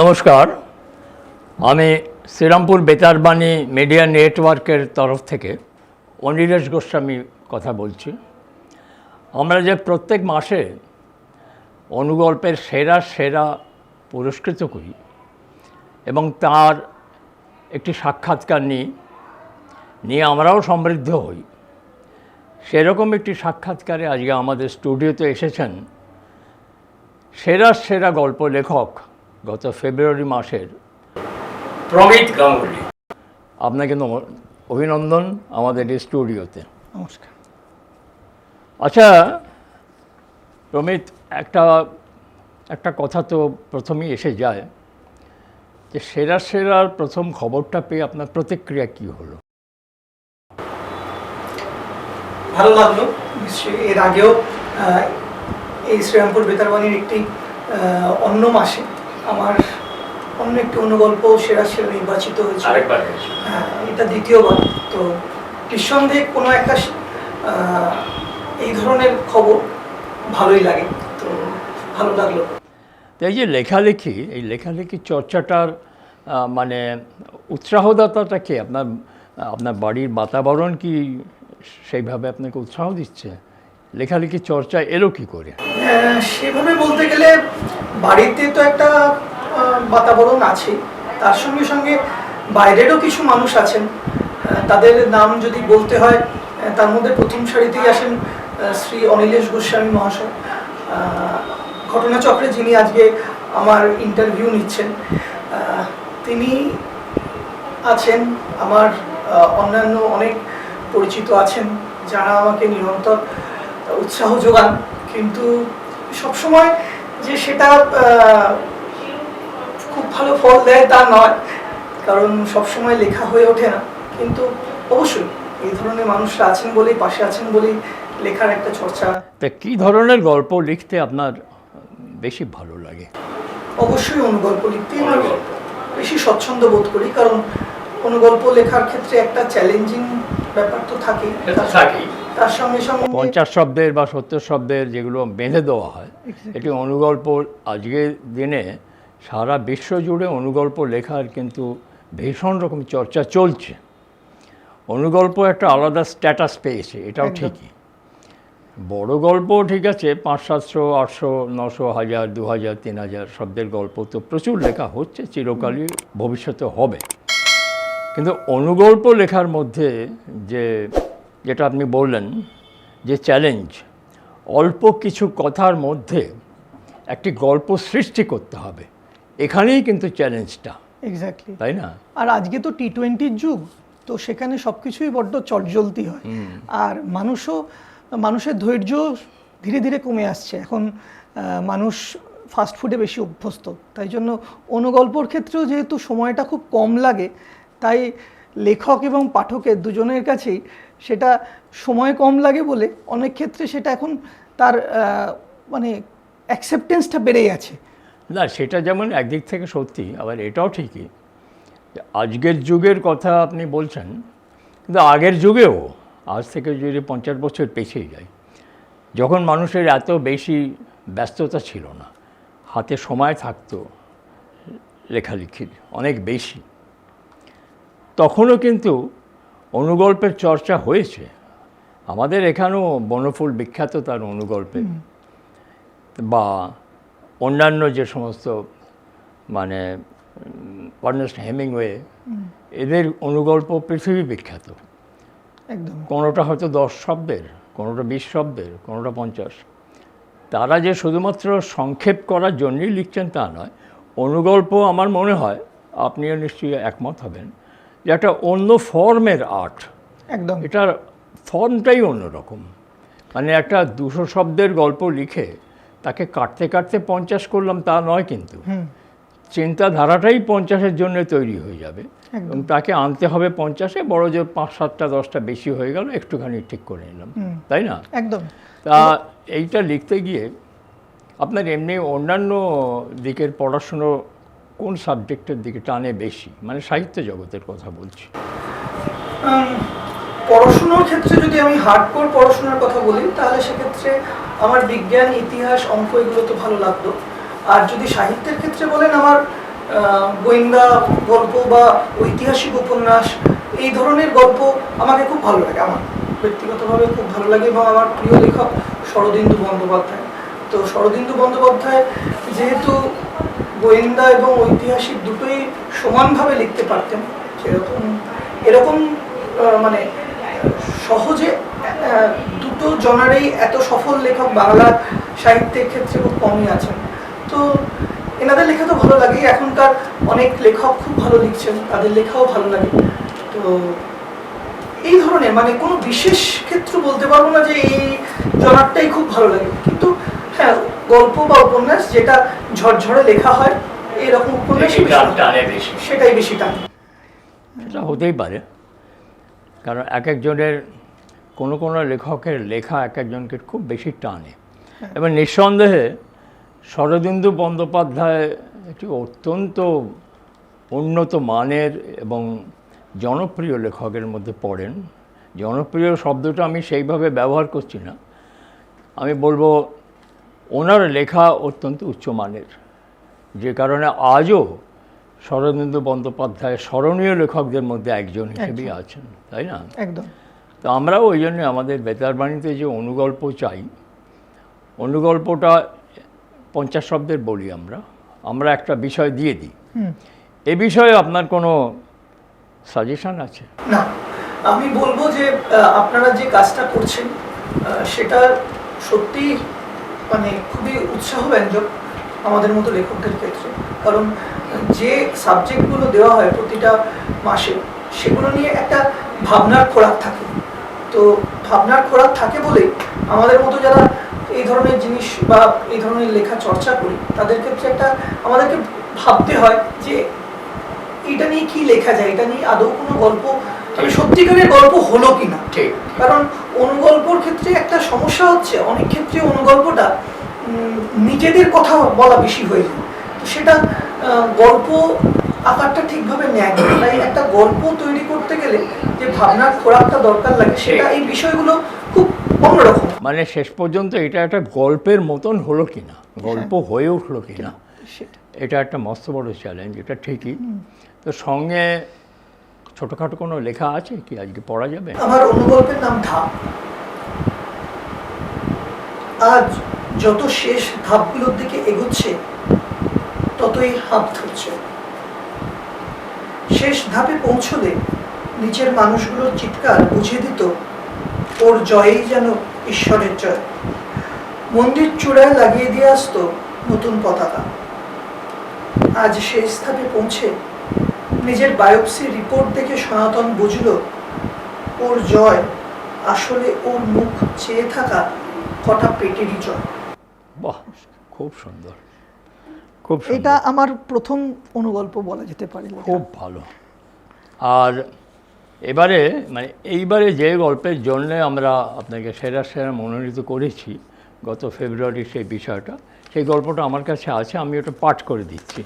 নমস্কার। আমি শ্রীরামপুর বেতারবাণী মিডিয়া নেটওয়ার্কের তরফ থেকে অনিরেশ গোস্বামী কথা বলছি। আমরা যে প্রত্যেক মাসে অনুগল্পের সেরা সেরা পুরস্কৃত করি এবং তার একটি সাক্ষাৎকার নিই, নিয়ে আমরাও সমৃদ্ধ হই। সেরকম একটি সাক্ষাৎকারে আজকে আমাদের স্টুডিওতে এসেছেন সেরা সেরা গল্প লেখক গত ফেব্রুয়ারি মাসের প্রমিত গাঙ্গুলি। আপনাকে অভিনন্দন আমাদের এই স্টুডিওতে। নমস্কার। আচ্ছা প্রমিত একটা একটা কথা তো প্রথমেই এসে যায় যে সেরা সেরার প্রথম খবরটা পেয়ে আপনার প্রতিক্রিয়া কি হলো? ভালো লাগল নিশ্চয়ই। এর আগেও এই শ্রীরামপুর বেতারবাণীর একটি অন্য মাসে আমার অন্য একটি অনুগল্প সেরা সেরা নির্বাচিত হয়েছে হ্যাঁ এটা দ্বিতীয়বার। তো নিঃসন্দেহে কোনো একটা এই ধরনের খবর ভালোই লাগে। তো ভালো লাগল। এই যে লেখালেখি এই লেখালেখি চর্চাটার মানে উৎসাহদাতাটা কি? আপনার আপনার বাড়ির বাতাবরণ কি সেইভাবে আপনাকে উৎসাহ দিচ্ছে? লেখালেখি চর্চা এলো কি করে? সেভাবে বলতে গেলে বাড়িতে তো একটা বাতাবরণ আছে তার সঙ্গে সঙ্গে বাইরেরও কিছু মানুষ আছেন। তাদের নাম যদি বলতে হয় তার মধ্যে প্রথম সারিতেই আসেন শ্রী অনিলেশ গোস্বামী মহাশয়। ঘটনাচক্রে যিনি আজকে আমার ইন্টারভিউ নিচ্ছেন তিনি আছেন, আমার অন্যান্য অনেক পরিচিত আছেন, যারা আমাকে নিরন্তর উৎসাহ যোগান। কিন্তু সবসময় যে সেটা খুব ভালো ফল দেয় তা নয় কারণ সবসময় লেখা হয়ে ওঠে না। কিন্তু অবশ্যই এই ধরনের মানুষরা আছেন বলেই পাশে আছেন বলেই লেখার একটা চর্চা। তা কী ধরনের গল্প লিখতে আপনার বেশি ভালো লাগে? অবশ্যই অনুগল্প লিখতে আমার বেশি স্বচ্ছন্দ বোধ করি কারণ অনুগল্প লেখার ক্ষেত্রে একটা চ্যালেঞ্জিং ব্যাপার তো থাকেই। তার সঙ্গে সঙ্গে পঞ্চাশ শব্দের বা সত্তর শব্দের যেগুলো বেঁধে দেওয়া হয় এটি অনুগল্প আজকের দিনে সারা বিশ্ব জুড়ে অনুগল্প লেখার কিন্তু ভীষণ রকম চর্চা চলছে। অনুগল্প একটা আলাদা স্ট্যাটাস পেয়েছে এটাও ঠিকই। বড় গল্প ঠিক আছে পাঁচ সাতশো আটশো নশো হাজার দু হাজার তিন হাজার শব্দের গল্প তো প্রচুর লেখা হচ্ছে চিরকালই ভবিষ্যতে হবে। কিন্তু অনুগল্প লেখার মধ্যে যে যেটা আপনি বললেন যে চ্যালেঞ্জ অল্প কিছু কথার মধ্যে একটি গল্প সৃষ্টি করতে হবে। এখানেই কিন্তু চ্যালেঞ্জটা এক্স্যাক্টলি তাই না? আর আজকে তো টি টোয়েন্টির যুগ তো সেখানে সব কিছুই বড্ড চটজলতি হয়। আর মানুষও মানুষের ধৈর্য ধীরে ধীরে কমে আসছে। এখন মানুষ ফাস্ট ফুডে বেশি অভ্যস্ত। তাই জন্য অনুগল্পর ক্ষেত্রেও যেহেতু সময়টা খুব কম লাগে তাই লেখক এবং পাঠকের দুজনের কাছেই সেটা সময় কম লাগে বলে অনেক ক্ষেত্রে সেটা এখন তার মানে অ্যাকসেপ্টেন্সটা বেড়ে গেছে না, সেটা যেমন একদিক থেকে সত্যি, আবার এটাও ঠিকই। আজকের যুগের কথা আপনি বলছেন, কিন্তু আগের যুগেও, আজ থেকে যদি পঞ্চাশ বছর পেছিয়ে যায়, যখন মানুষের এত বেশি ব্যস্ততা ছিল না, হাতে সময় থাকতো লেখালেখির, অনেক বেশি, তখনও কিন্তু অনুগল্পের চর্চা হয়েছে। আমাদের এখানেও বনফুল বিখ্যাত তার অনুগল্পে। বা অন্যান্য যে সমস্ত মানে অর্নেস্ট হেমিংওয়ে এদের অনুগল্প পৃথিবী বিখ্যাত। একদম। কোনোটা হয়তো দশ শব্দের কোনোটা বিশ শব্দের কোনোটা পঞ্চাশ। তারা যে শুধুমাত্র সংক্ষেপ করার জন্যই লিখছেন তা নয়। অনুগল্প আমার মনে হয় আপনিও নিশ্চয়ই একমত হবেন। যে একটা অন্য ফর্মের আর্ট একদম। এটার ফর্মটাই অন্যরকম। মানে একটা দুশো শব্দের গল্প লিখে তাকে কাটতে কাটতে পঞ্চাশ করলাম তা নয় কিন্তু। চিন্তাধারাটাই পঞ্চাশের জন্য তৈরি হয়ে যাবে। এবং তাকে আনতে হবে পঞ্চাশে বড় যে পাঁচ সাতটা দশটা বেশি হয়ে গেল একটুখানি ঠিক করে নিলাম। তাই না? একদম। তা এইটা লিখতে গিয়ে আপনার এমনি অন্যান্য দিকের পড়াশুনো কোন সাবজেক্টের দিকে টানে বেশি? মানে সাহিত্য জগতের কথা বলছি। পড়াশোনার ক্ষেত্রে যদি আমি হার্ডকোর পড়াশোনার কথা বলি, তাহলে সেক্ষেত্রে আমার বিজ্ঞান, ইতিহাস, অঙ্ক এগুলো তো ভালো লাগতো। আর যদি সাহিত্যের ক্ষেত্রে বলেন আমার গোয়েন্দা গল্প বা ঐতিহাসিক উপন্যাস, এই ধরনের গল্প আমাকে খুব ভালো লাগে। আমার ব্যক্তিগতভাবে খুব ভালো লাগে এবং আমার প্রিয় লেখক শরদিন্দু বন্দ্যোপাধ্যায়। তো শরদিন্দু বন্দ্যোপাধ্যায় যেহেতু গোয়েন্দা এবং ঐতিহাসিক দুটোই সমানভাবে লিখতে পারতেন। সেরকম এরকম মানে সহজে দুটো জনারেই এত সফল লেখক বাংলা সাহিত্যের ক্ষেত্রে খুব কমই আছেন। তো এনাদের লেখা তো ভালো লাগে এখনকার অনেক লেখক খুব ভালো লিখছেন, তাদের লেখাও ভালো লাগে। তো এই ধরনের মানে কোনো বিশেষ ক্ষেত্র বলতে পারব না যে এই জনারটাই খুব ভালো লাগে। কিন্তু হ্যাঁ গল্প বা উপন্যাস যেটা ঝরঝরে লেখা হয় এরকম। টানে সেটাই বেশি টান। এটা হতেই পারে। কারণ এক একজনের কোনো কোনো লেখকের লেখা এক একজনকে খুব বেশি টানে। এবং নিঃসন্দেহে শরদিন্দু বন্দ্যোপাধ্যায় একটি অত্যন্ত উন্নত মানের এবং জনপ্রিয় লেখকের মধ্যে পড়েন। জনপ্রিয় শব্দটা আমি সেইভাবে ব্যবহার করছি না। আমি বলব ওনার লেখা অত্যন্ত উচ্চমানের। যে কারণে আজও শরদিন্দু বন্দ্যোপাধ্যায় স্মরণীয় লেখকদের মধ্যে একজন হিসেবেই আছেন তাই না? একদম। তো আমরাও ওই জন্য আমাদের বেতার বাণীতে যে অনুগল্প চাই অনুগল্পটা পঞ্চাশ শব্দের বলি আমরা। আমরা একটা বিষয় দিয়ে দিই। এ বিষয়ে আপনার কোনো সাজেশন আছে? না। আমি বলব যে আপনারা যে কাজটা করছেন সেটা সত্যি মানে খুবই উৎসাহব্যঞ্জক আমাদের মতো লেখকদের ক্ষেত্রে। কারণ যে সাবজেক্টগুলো দেওয়া হয় প্রতিটা মাসে সেগুলো নিয়ে একটা ভাবনার খোরাক থাকে। তো ভাবনার খোরাক থাকে বলেই আমাদের মতো যারা এই ধরনের জিনিস বা এই ধরনের লেখা চর্চা করি তাদের ক্ষেত্রে একটা আমাদেরকে ভাবতে হয় যে এটা নিয়ে কি লেখা যায় এটা নিয়ে আদৌ কোনো গল্প মানে সত্যিকারের গল্প হলো কিনা? ঠিক। কারণ একটা সমস্যা হচ্ছে অনেক ক্ষেত্রে অনুগল্পটা নিজেদের কথা বলা বেশি হয়ে যায়। তো সেটা গল্প আকারটা ঠিকভাবে নেয় তাই একটা গল্প তৈরি করতে গেলে যে ভাবনার খোরাকটা দরকার লাগে সেটা এই বিষয়গুলো খুব অন্যরকম। মানে শেষ পর্যন্ত এটা একটা গল্পের মতন হলো কিনা? গল্প হয়ে উঠল কিনা? এটা একটা মস্ত বড় চ্যালেঞ্জ এটা ঠিকই। তো সঙ্গে ছোটোখাটো কোনো লেখা আছে কি আজকে পড়া যাবে? আমার অনুগল্পের নাম ধাপ আজ যত শেষ ধাপগুলোর দিকে এগোচ্ছে, ততই হাত ধরছে। শেষ ধাপে পৌঁছলে নিচের মানুষগুলোর চিৎকার বুঝিয়ে দিত, ওর জয়েই যেন ঈশ্বরের জয়। মন্দির চূড়ায় লাগিয়ে দিয়ে আসতো নতুন পতাকা। আজ শেষ ধাপে পৌঁছে নিজের বায়োপসি রিপোর্ট দেখে সনাতন বুঝল, ওর জয় আসলে ওর মুখ চেয়ে থাকা কটা পেটেরই জয় বাহ খুব সুন্দর। খুব এটা আমার প্রথম অনুগল্প বলা যেতে পারে খুব ভালো। আর এবারে মানে এইবারে যে গল্পের জন্যে আমরা আপনাকে সেরা সেরা মনোনীত করেছি গত ফেব্রুয়ারির সেই বিষয়টা সেই গল্পটা আমার কাছে আছে আমি ওটা পাঠ করে দিচ্ছি।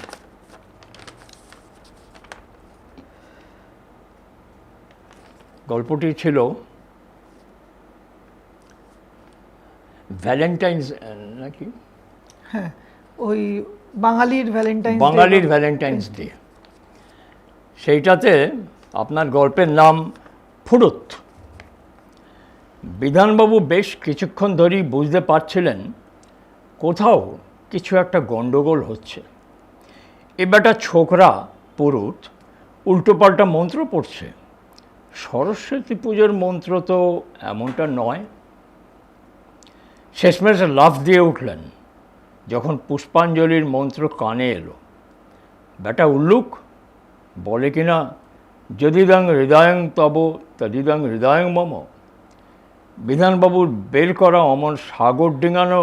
গল্পটি ছিল ভ্যালেন্টাইন্স নাকি হ্যাঁ ওই বাঙালির ভ্যালেন্টাইন বাঙালির ভ্যালেন্টাইন্স ডে সেইটাতে আপনার গল্পের নাম ফুরুত। বিধানবাবু বেশ কিছুক্ষণ ধরেই বুঝতে পারছিলেন কোথাও কিছু একটা গণ্ডগোল হচ্ছে। এ বেটা ছোকরা পুরুত উল্টোপাল্টা মন্ত্র পড়ছে। সরস্বতী পুজোর মন্ত্র তো এমনটা নয়। শেষমেশ লাফ দিয়ে উঠলেন। যখন পুষ্পাঞ্জলির মন্ত্র কানে এলো, বেটা উল্লুক, বলে কিনা যদিদং হৃদয়ং তব তদিদং হৃদয়ং মম, বিধানবাবুর বের করা অমন সাগর ডিঙানো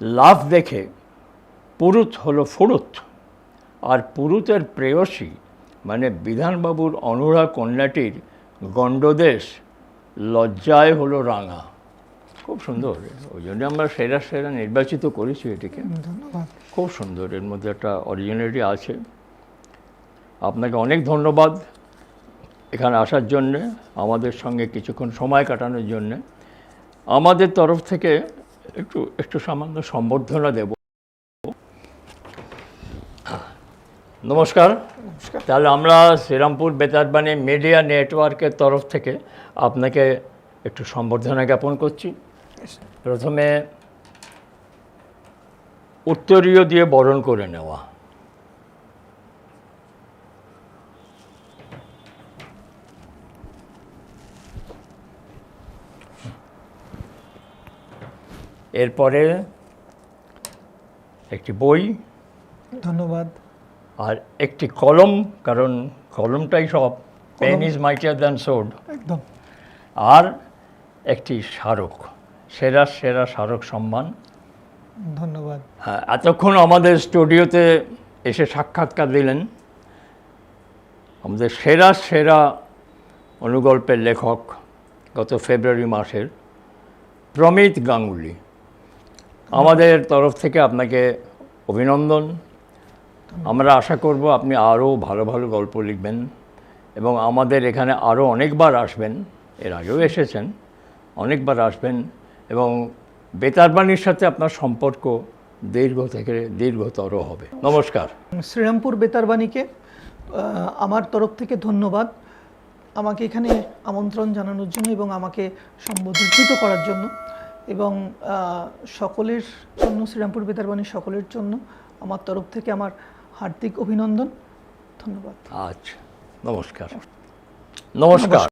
লাভ দেখে পুরুত হলো ফুরুত, আর পুরুতের প্রেয়সী মানে বিধানবাবুর অনুরাগ কন্যাটির গণ্ডদেশ লজ্জায় হলো রাঙা। খুব সুন্দর। ওই জন্য আমরা সেরা সেরা নির্বাচিত করেছি এটিকে। ধন্যবাদ। খুব সুন্দর এর মধ্যে একটা অরিজিনালিটি আছে। আপনাকে অনেক ধন্যবাদ এখানে আসার জন্যে আমাদের সঙ্গে কিছুক্ষণ সময় কাটানোর জন্যে। আমাদের তরফ থেকে একটু একটু সামান্য সম্বর্ধনা দেব। নমস্কার। তাহলে আমরা শ্রীরামপুর বেতারবাণী মিডিয়া নেটওয়ার্কের তরফ থেকে আপনাকে একটু সম্বর্ধনা জ্ঞাপন করছি। প্রথমে উত্তরীয় দিয়ে বরণ করে নেওয়া। এরপরে একটি বই ধন্যবাদ। আর একটি কলম কারণ কলমটাই সব pen is mightier than sword একদম। আর একটি স্মারক। সেরা সেরা স্মারক সম্মান। ধন্যবাদ। হ্যাঁ, এতক্ষণ আমাদের স্টুডিওতে এসে সাক্ষাৎকার দিলেন। আমাদের সেরা সেরা অনুগল্পের লেখক গত ফেব্রুয়ারি মাসের প্রমিত গাঙ্গুলি। আমাদের তরফ থেকে আপনাকে অভিনন্দন। আমরা আশা করব আপনি আরও ভালো ভালো গল্প লিখবেন এবং আমাদের এখানে আরও অনেকবার আসবেন। এর আগেও এসেছেন অনেকবার আসবেন। এবং বেতারবাণীর সাথে আপনার সম্পর্ক দীর্ঘ থেকে দীর্ঘতর হবে। নমস্কার। শ্রীরামপুর বেতারবাণীকে আমার তরফ থেকে ধন্যবাদ। আমাকে এখানে আমন্ত্রণ জানানোর জন্য এবং আমাকে সম্বোধিত করার জন্য এবং সকলের জন্য শ্রীরামপুর বেতারবাণীর সকলের জন্য আমার তরফ থেকে আমার হার্দিক অভিনন্দন। ধন্যবাদ। আচ্ছা নমস্কার। নমস্কার।